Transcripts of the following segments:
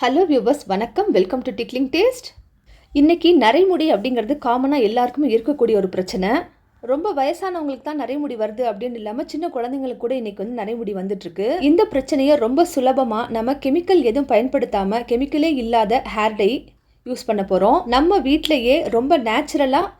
Hello viewers வணக்கம். Welcome to tickling taste இன்றைக்கி நரைமுடி அப்படிங்கிறது காமனாக எல்லாருக்குமே இருக்கக்கூடிய ஒரு பிரச்சனை. ரொம்ப வயசானவங்களுக்கு தான் நரைமுடி வருது அப்படின்னு இல்லாமல் சின்ன குழந்தைங்களுக்கு கூட இன்னைக்கு வந்து நரைமுடி வந்துட்டுருக்கு. இந்த பிரச்சனையை ரொம்ப சுலபமாக நம்ம கெமிக்கல் எதுவும் பயன்படுத்தாமல் கெமிக்கலே இல்லாத ஹேர் டை யூஸ் பண்ண போகிறோம் நம்ம வீட்டிலையே ரொம்ப நேச்சுரலாக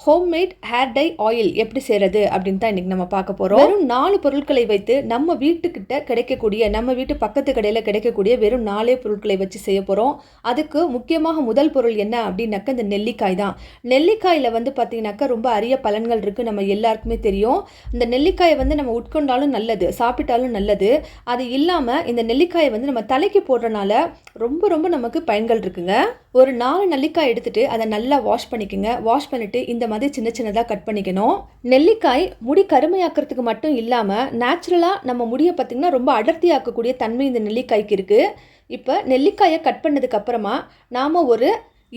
ஹோம்மேட் ஹேர் டை ஆயில் எப்படி செய்கிறது அப்படின்னு தான் இன்றைக்கி நம்ம பார்க்க போகிறோம் வெறும் நாலு பொருட்களை வைத்து நம்ம வீட்டுக்கிட்ட கிடைக்கக்கூடிய நம்ம வீட்டு பக்கத்து கடையில் கிடைக்கக்கூடிய வெறும் நாலே பொருட்களை வச்சு செய்ய போகிறோம் அதுக்கு முக்கியமாக முதல் பொருள் என்ன அப்படின்னாக்கா இந்த நெல்லிக்காய் தான். நெல்லிக்காயில் வந்து பார்த்திங்கனாக்கா ரொம்ப அரிய பலன்கள் இருக்குது நம்ம எல்லாருக்குமே தெரியும். இந்த நெல்லிக்காயை வந்து நம்ம உட்கொண்டாலும் நல்லது சாப்பிட்டாலும் நல்லது. அது இல்லாமல் இந்த நெல்லிக்காயை வந்து நம்ம தலைக்கு போடுறனால ரொம்ப ரொம்ப நமக்கு பயன்கள் இருக்குங்க. ஒரு நாலு நெல்லிக்காய் எடுத்துட்டு அதை நல்லா வாஷ் பண்ணிக்கோங்க. வாஷ் பண்ணிட்டு இந்த மாதிரி சின்ன சின்னதாக கட் பண்ணிக்கணும். நெல்லிக்காய் முடி கருமையாக்கிறதுக்கு மட்டும் இல்லாமல் நேச்சுரலாக நம்ம முடியை பார்த்திங்கன்னா ரொம்ப அடர்த்தியாக்கக்கூடிய தன்மை இந்த நெல்லிக்காய்க்கு இருக்குது இப்போ நெல்லிக்காயை கட் பண்ணதுக்கப்புறமா நாம் ஒரு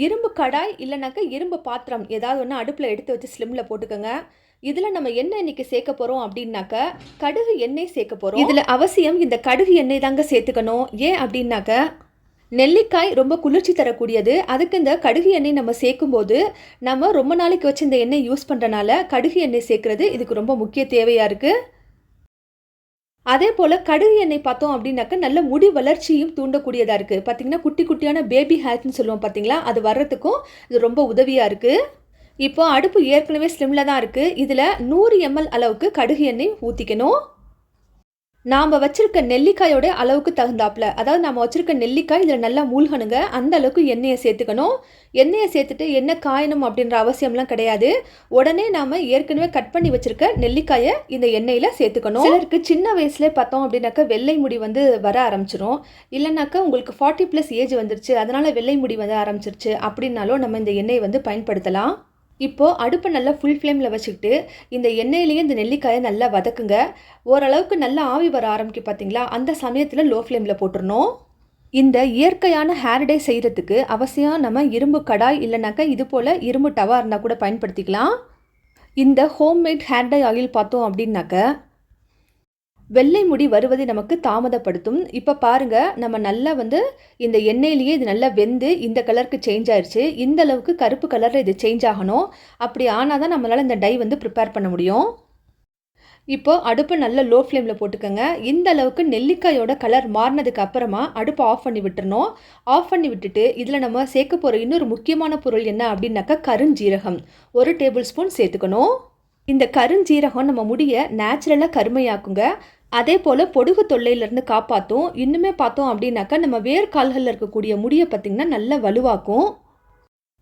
இரும்பு கடாய் இல்லைனாக்கா இரும்பு பாத்திரம் ஏதாவது ஒன்று அடுப்பில் எடுத்து வச்சு ஸ்லிம்மில் போட்டுக்கோங்க. இதில் நம்ம என்ன இன்னைக்கு சேர்க்க போகிறோம் அப்படின்னாக்க கடுகு எண்ணெய் சேர்க்க போகிறோம் இதில் அவசியம் இந்த கடுகு எண்ணெய் தாங்க சேர்த்துக்கணும். ஏன் அப்படின்னாக்க நெல்லிக்காய் ரொம்ப குளிர்ச்சி தரக்கூடியது. அதுக்கு இந்த கடுகு எண்ணெய் நம்ம சேர்க்கும்போது நம்ம ரொம்ப நாளைக்கு வச்சு இந்த எண்ணெய் யூஸ் பண்ணுறனால கடுகு எண்ணெய் சேர்க்குறது இதுக்கு ரொம்ப முக்கிய தேவையாக இருக்குது அதே போல் கடுகு எண்ணெய் பார்த்தோம் அப்படின்னாக்கா நல்ல முடி வளர்ச்சியும் தூண்டக்கூடியதாக இருக்குது பார்த்திங்கன்னா குட்டி குட்டியான பேபி ஹேர்ஸ்னு சொல்லுவோம் பார்த்தீங்களா அது வர்றதுக்கும் இது ரொம்ப உதவியாக இருக்குது இப்போ அடுப்பு ஏற்கனவே ஸ்லிம்மில் தான் இருக்குது இதில் நூறு எம்எல் அளவுக்கு கடுகு எண்ணெய் ஊற்றிக்கணும் நாம் வச்சிருக்க நெல்லிக்காயோட அளவுக்கு தகுந்தாப்புல. அதாவது நம்ம வச்சிருக்க நெல்லிக்காய் இதில் நல்லா மூழ்கணுங்க. அந்த அளவுக்கு எண்ணெயை சேர்த்துக்கணும். எண்ணெயை சேர்த்துட்டு எண்ணெய் காயணும் அப்படின்ற அவசியம்லாம் கிடையாது. உடனே நாம் ஏற்கனவே கட் பண்ணி வச்சிருக்க நெல்லிக்காயை இந்த எண்ணெயில் சேர்த்துக்கணும். சிலருக்கு சின்ன வயசுல பார்த்தோம் அப்படின்னாக்கா வெள்ளை முடி வந்து வர ஆரம்பிச்சிடும் இல்லைனாக்கா உங்களுக்கு ஃபார்ட்டி ப்ளஸ் ஏஜ் வந்துருச்சு. அதனால் வெள்ளை முடி வந்து ஆரம்பிச்சிருச்சு. அப்படின்னாலும் நம்ம இந்த எண்ணெயை வந்து பயன்படுத்தலாம். இப்போது அடுப்பை நல்லா ஃபுல் ஃப்ளேமில் வச்சுக்கிட்டு இந்த எண்ணெயிலேயே இந்த நெல்லிக்காயை நல்லா வதக்குங்க. ஓரளவுக்கு நல்லா ஆவி வர ஆரம்பிக்கு பார்த்தீங்களா அந்த சமயத்தில் லோ ஃப்ளேமில் போட்டுடணும் இந்த இயற்கையான ஹேர் டே செய்கிறதுக்கு அவசியம் நம்ம இரும்பு கடாய் இல்லைனாக்கா இது போல் இரும்பு டவா இருந்தால் கூட பயன்படுத்திக்கலாம். இந்த ஹோம்மேட் ஹேர் டை ஆயில் பார்த்தோம் அப்படின்னாக்க வெள்ளை முடி வருவதை நமக்கு தாமதப்படுத்தும். இப்போ பாருங்க நம்ம நல்லா வந்து இந்த எண்ணெயிலேயே இது நல்லா வெந்து இந்த கலருக்கு சேஞ்ச் ஆயிடுச்சு இந்த அளவுக்கு கருப்பு கலரில் இது சேஞ்ச் ஆகணும். அப்படி ஆனால் தான் நம்மளால் இந்த டை வந்து ப்ரிப்பேர் பண்ண முடியும். இப்போது அடுப்பை நல்ல லோ ஃப்ளேமில் போட்டுக்கோங்க. இந்த அளவுக்கு நெல்லிக்காயோட கலர் மாறினதுக்கு அப்புறமா அடுப்பை ஆஃப் பண்ணி விட்டுறணும். ஆஃப் பண்ணி விட்டுட்டு இதில் நம்ம சேர்க்க போகிற இன்னொரு முக்கியமான பொருள் என்ன அப்படின்னாக்கா கருஞ்சீரகம். ஒரு டேபிள் ஸ்பூன் சேர்த்துக்கணும். இந்த கருஞ்சீரகம் நம்ம முடியை நேச்சுரலாக கருமையாக்குங்க. அதே போல் பொடுகு தொல்லையிலேருந்து காப்பாற்றும் இன்னுமே பார்த்தோம் அப்படின்னாக்கா நம்ம வேர்க்கால்களில் இருக்கக்கூடிய முடியை பார்த்திங்கன்னா நல்லா வலுவாக்கும்.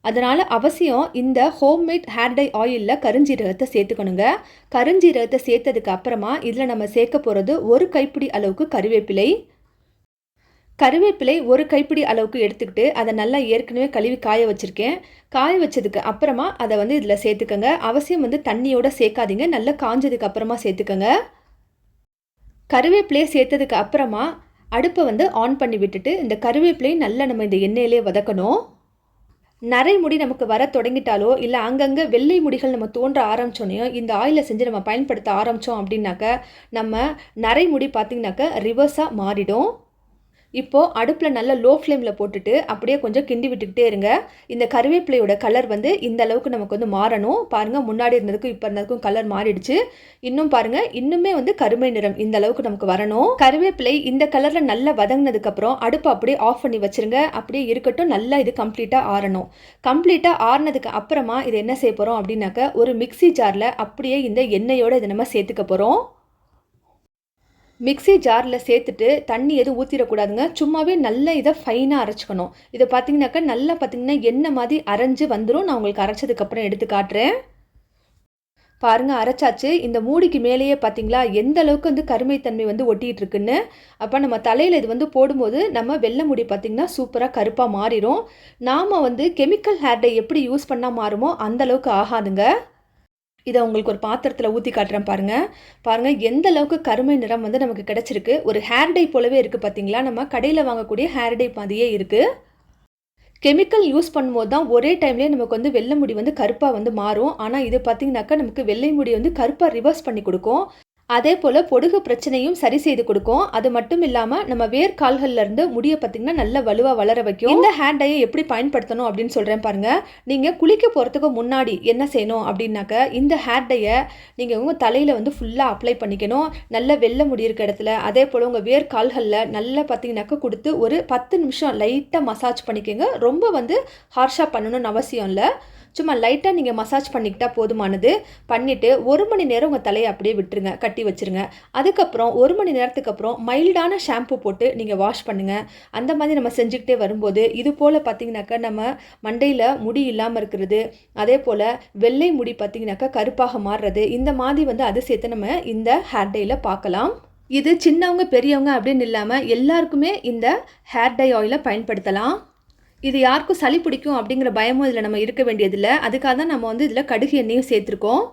அதனால் அவசியம் இந்த ஹோம்மேட் ஹேர் டை ஆயிலில் கருஞ்சீரகத்தை சேர்த்துக்கணுங்க. கருஞ்சீரகத்தை சேர்த்ததுக்கு அப்புறமா இதில் நம்ம சேர்க்க போகிறது ஒரு கைப்பிடி அளவுக்கு கருவேப்பிலை. கருவேப்பிலை ஒரு கைப்பிடி அளவுக்கு எடுத்துக்கிட்டு அதை நல்லா ஏற்கனவே கழுவி காய வச்சுருக்கேன். காய வச்சதுக்கு அப்புறமா அதை வந்து இதில் சேர்த்துக்கோங்க. அவசியம் வந்து தண்ணியோட சேர்க்காதீங்க. நல்லா காஞ்சதுக்கு அப்புறமா சேர்த்துக்கோங்க. கருவேப்பிலையை சேர்த்ததுக்கு அப்புறமா அடுப்பை வந்து ஆன் பண்ணி விட்டுட்டு இந்த கருவேப்பிலையை நல்லா நம்ம இந்த எண்ணெயிலே வதக்கணும். நரை முடி நமக்கு வர தொடங்கிட்டாலோ இல்லை அங்கங்கே வெள்ளை முடிகள் நம்ம தோன்ற ஆரம்பித்தோனையோ இந்த ஆயிலை செஞ்சு நம்ம பயன்படுத்த ஆரம்பித்தோம் அப்படின்னாக்க நம்ம நரை முடி பார்த்திங்கனாக்க ரிவர்ஸாக மாறிடும். இப்போது அடுப்பில் நல்ல லோ ஃப்ளேமில் போட்டுட்டு அப்படியே கொஞ்சம் கிண்டி விட்டுக்கிட்டே இருங்க. இந்த கருவேப்பிலையோட கலர் வந்து இந்த அளவுக்கு நமக்கு வந்து மாறணும். பாருங்கள் முன்னாடி இருந்ததுக்கும் இப்போ இருந்ததுக்கும் கலர் மாறிடுச்சு. இன்னும் பாருங்கள் இன்னுமே வந்து கருமை நிறம் இந்த அளவுக்கு நமக்கு வரணும். கருவேப்பிலை இந்த கலரில் நல்லா வதங்கினதுக்கப்புறம் அடுப்பை அப்படியே ஆஃப் பண்ணி வச்சுருங்க. அப்படியே இருக்கட்டும் நல்லா இது கம்ப்ளீட்டாக ஆறணும். கம்ப்ளீட்டாக ஆறினதுக்கு அப்புறமா இது என்ன செய்ய போகிறோம் அப்படின்னாக்க ஒரு மிக்சி ஜாரில் அப்படியே இந்த எண்ணெயோடு இதை நம்ம சேர்த்துக்க போகிறோம் மிக்சி ஜாரில் சேர்த்துட்டு தண்ணி எதுவும் ஊற்றிடக்கூடாதுங்க சும்மாவே நல்ல இதை ஃபைனாக அரைச்சிக்கணும். இதை பார்த்தீங்கன்னாக்கா நல்லா பார்த்தீங்கன்னா எண்ணெய் மாதிரி அரைஞ்சு வந்துடும் நான் உங்களுக்கு அரைச்சதுக்கப்புறம் எடுத்து காட்டுறேன். பாருங்கள் அரைச்சாச்சு. இந்த மூடிக்கு மேலேயே பார்த்தீங்களா எந்த அளவுக்கு வந்து கருமைத்தன்மை வந்து ஒட்டிகிட்டு இருக்குன்னு அப்போ நம்ம தலையில் இது வந்து போடும்போது நம்ம வெள்ளை முடி பார்த்திங்கன்னா சூப்பராக கருப்பாக மாறிடும் நாம் வந்து கெமிக்கல் ஹேர் டை எப்படி யூஸ் பண்ணால் மாறுமோ அந்தளவுக்கு ஆகாதுங்க. இதை உங்களுக்கு ஒரு பாத்திரத்தில் ஊற்றி காட்டுறேன் பாருங்கள் பாருங்கள் எந்த அளவுக்கு கருமை நிறம் வந்து நமக்கு கிடச்சிருக்கு. ஒரு ஹேர் டை போலவே இருக்குது பார்த்தீங்களா நம்ம கடையில் வாங்கக்கூடிய ஹேர் டை மாதிரியே இருக்குது கெமிக்கல் யூஸ் பண்ணும்போது தான் ஒரே டைம்லேயே நமக்கு வந்து வெள்ளை முடி வந்து கருப்பாக வந்து மாறும். ஆனால் இது பார்த்திங்கனாக்கா நமக்கு வெள்ளை முடி வந்து கருப்பாக ரிவர்ஸ் பண்ணி கொடுக்கும். அதே போல் பொடுகு பிரச்சனையும் சரி செய்து கொடுக்கும். அது மட்டும் இல்லாமல் நம்ம வேர் கால்கள்ல இருந்து முடியை பார்த்தீங்கன்னா நல்ல வலுவாக வளர வைக்கும். இந்த ஹேர் டையை எப்படி பயன்படுத்தணும் அப்படின்னு சொல்கிறேன் பாருங்க. நீங்கள் குளிக்க போகிறதுக்கு முன்னாடி என்ன செய்யணும் அப்படின்னாக்க இந்த ஹேர் டையை நீங்கள் உங்கள் தலையில் வந்து ஃபுல்லாக அப்ளை பண்ணிக்கணும். நல்ல வெள்ளை முடி இருக்க இடத்துல அதே போல் உங்கள் வேர் கால்களில் நல்லா பார்த்தீங்கன்னாக்க கொடுத்து ஒரு பத்து நிமிஷம் லைட்டாக மசாஜ் பண்ணிக்கோங்க. ரொம்ப வந்து ஹார்ஷாக பண்ணணும்னு அவசியம் இல்லை. சும்மா லைட்டாக நீங்கள் மசாஜ் பண்ணிக்கிட்டால் போதுமானது. பண்ணிவிட்டு ஒரு மணி நேரம் உங்கள் தலையை அப்படியே விட்டுருங்க கட்டி வச்சுருங்க. அதுக்கப்புறம் ஒரு மணி நேரத்துக்கு அப்புறம் மைல்டான ஷாம்பு போட்டு நீங்கள் வாஷ் பண்ணுங்கள் அந்த மாதிரி நம்ம செஞ்சுக்கிட்டே வரும்போது இது போல் பார்த்தீங்கன்னாக்கா நம்ம மண்டையில் முடி இல்லாமல் இருக்கிறது அதே போல் வெள்ளை முடி பார்த்திங்கனாக்கா கருப்பாக மாறுறது இந்த மாதிரி வந்து அதிசயத்தை நம்ம இந்த ஹேர் டேயில் பார்க்கலாம். இது சின்னவங்க பெரியவங்க அப்படின்னு இல்லாமல் எல்லாருக்குமே இந்த ஹேர் டை ஆயிலை பயன்படுத்தலாம். இது யாருக்கும் சளி பிடிக்கும் அப்படிங்கிற பயமும் இதில் நம்ம இருக்க வேண்டியதில்லை. அதுக்காக தான் நம்ம வந்து இதில் கடுகு எண்ணெயும் சேர்த்துருக்கோம்.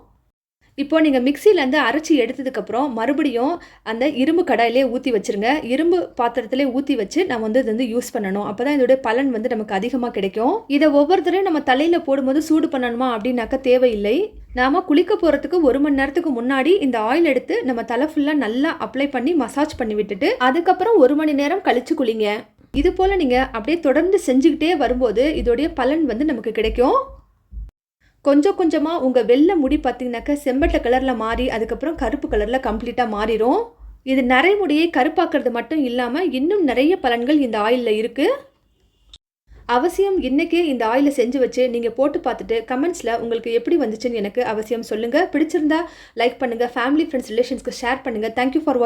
இப்போ நீங்கள் மிக்சியிலேருந்து அரைச்சி எடுத்ததுக்கப்புறம் மறுபடியும் அந்த இரும்பு கடாயிலே ஊற்றி வச்சுருங்க. இரும்பு பாத்திரத்திலே ஊற்றி வச்சு நம்ம வந்து இது வந்து யூஸ் பண்ணணும். அப்போ தான் இதோடைய பலன் வந்து நமக்கு அதிகமாக கிடைக்கும். இதை ஒவ்வொருத்தரையும் நம்ம தலையில் போடும்போது சூடு பண்ணணுமா அப்படின்னாக்க தேவையில்லை. நாம் குளிக்க போகிறதுக்கு ஒரு மணி நேரத்துக்கு முன்னாடி இந்த ஆயில் எடுத்து நம்ம தலை ஃபுல்லாக நல்லா அப்ளை பண்ணி மசாஜ் பண்ணி விட்டுட்டு அதுக்கப்புறம் ஒரு மணி நேரம் கழித்து குளிங்க. இது போல் நீங்கள் அப்படியே தொடர்ந்து செஞ்சுக்கிட்டே வரும்போது இதோடைய பலன் வந்து நமக்கு கிடைக்கும். கொஞ்சம் கொஞ்சமாக உங்கள் வெள்ளை முடி பார்த்தீங்கன்னாக்கா செம்பட்டை கலரில் மாறி அதுக்கப்புறம் கருப்பு கலரில் கம்ப்ளீட்டாக மாறிடும் இது நரைமுடியை கருப்பாக்குறது மட்டும் இல்லாமல் இன்னும் நிறைய பலன்கள் இந்த ஆயிலில் இருக்குது அவசியம் இன்றைக்கே இந்த ஆயிலை செஞ்சு வச்சு நீங்கள் போட்டு பார்த்துட்டு கமெண்ட்ஸில் உங்களுக்கு எப்படி வந்துச்சுன்னு எனக்கு அவசியம் சொல்லுங்கள் பிடிச்சிருந்தா லைக் பண்ணுங்கள் ஃபேமிலி ஃப்ரெண்ட்ஸ் ரிலேஷன்ஸ்க்கு ஷேர் பண்ணுங்கள் தேங்க்யூ ஃபார் வாட்ச்